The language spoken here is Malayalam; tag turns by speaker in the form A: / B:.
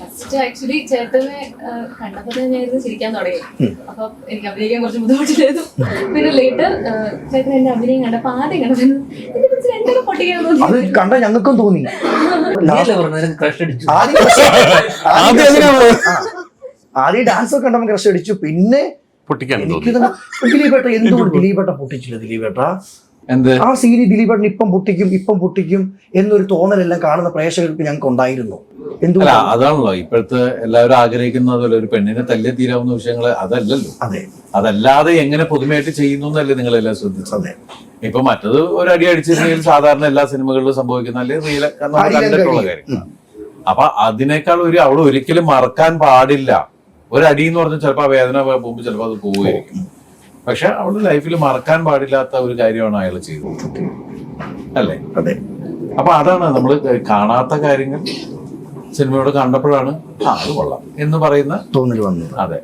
A: ഫസ്റ്റ് ആക്ച്വലി ചേട്ടനെ കണ്ടപ്പോൾ തന്നെ ഞാൻ ചിരിക്കാൻ തുടങ്ങി. അപ്പൊ എനിക്ക് അഭിനയിക്കാൻ കുറച്ച് ബുദ്ധിമുട്ടില്ലായിരുന്നു. പിന്നെ ലേറ്റർ ചേട്ടൻ എന്റെ അഭിനയം കണ്ടപ്പോ ആദ്യം പിടിച്ച് രണ്ടൊക്കെ പൊട്ടിക്കാൻ
B: അത്
A: തോന്നി
B: കണ്ട ഞങ്ങൾക്കും തോന്നി. ആദ്യം
C: ആദ്യം എങ്ങനെയാണ്
B: ആ. ആദ്യം ഡാൻസ് ഒക്കെ കണ്ടപ്പോൾ ക്രഷ് അടിച്ചു. പിന്നെ
C: പൊട്ടിക്കാൻ
B: എനിക്ക്
C: തോന്നി.
B: തന്നെ ദിലീപേട്ട എന്തുകൊണ്ട് ദിലീപേട്ട പൊട്ടിച്ചില്ല ദിലീപേട്ട? ആ സീരി ദിലീപേട്ടൻ ഇപ്പം പൊട്ടിക്കും ഇപ്പം പൊട്ടിക്കും എന്നൊരു തോന്നലെല്ലാം കാണുന്ന പ്രേക്ഷകർക്ക് ഞങ്ങൾക്ക് ഉണ്ടായിരുന്നു. എന്തുകൊണ്ട്?
C: അതാണല്ലോ. ഇപ്പോഴത്തെ എല്ലാവരും ആഗ്രഹിക്കുന്ന പോലെ ഒരു പെണ്ണിനെ തല്ലേ തീരാവുന്ന വിഷയങ്ങൾ അതല്ലല്ലോ.
B: അതെ.
C: അതല്ലാതെ എങ്ങനെ പുതുമയായിട്ട് ചെയ്യുന്നു എന്നല്ലേ നിങ്ങൾ എല്ലാം ശ്രദ്ധിച്ചത്.
B: അതെ.
C: ഇപ്പൊ മറ്റത് ഒരു അടി അടിച്ചിരുന്നെങ്കിൽ സാധാരണ എല്ലാ സിനിമകളിലും സംഭവിക്കുന്ന അല്ലെങ്കിൽ റിയൽ കണ്ടിട്ടുള്ള
B: കാര്യം.
C: അപ്പൊ അതിനേക്കാൾ ഒരു അവിടെ ഒരിക്കലും മറക്കാൻ പാടില്ല. ഒരു അടി എന്ന് പറഞ്ഞാൽ ചിലപ്പോൾ വേദന പോകുമ്പോൾ ചിലപ്പോൾ അത് പോവുമായിരിക്കും. പക്ഷെ അവളുടെ ലൈഫിൽ മറക്കാൻ പാടില്ലാത്ത ഒരു കാര്യമാണ് അയാൾ ചെയ്തത്. അല്ലേ?
B: അതെ.
C: അപ്പൊ അതാണ് നമ്മൾ കാണാത്ത കാര്യങ്ങൾ സിനിമയോട് കണ്ടപ്പോഴാണ് ആ അത് കൊള്ളാം എന്ന് പറയുന്ന
B: തോന്നൽ വന്നത്.
C: അതെ.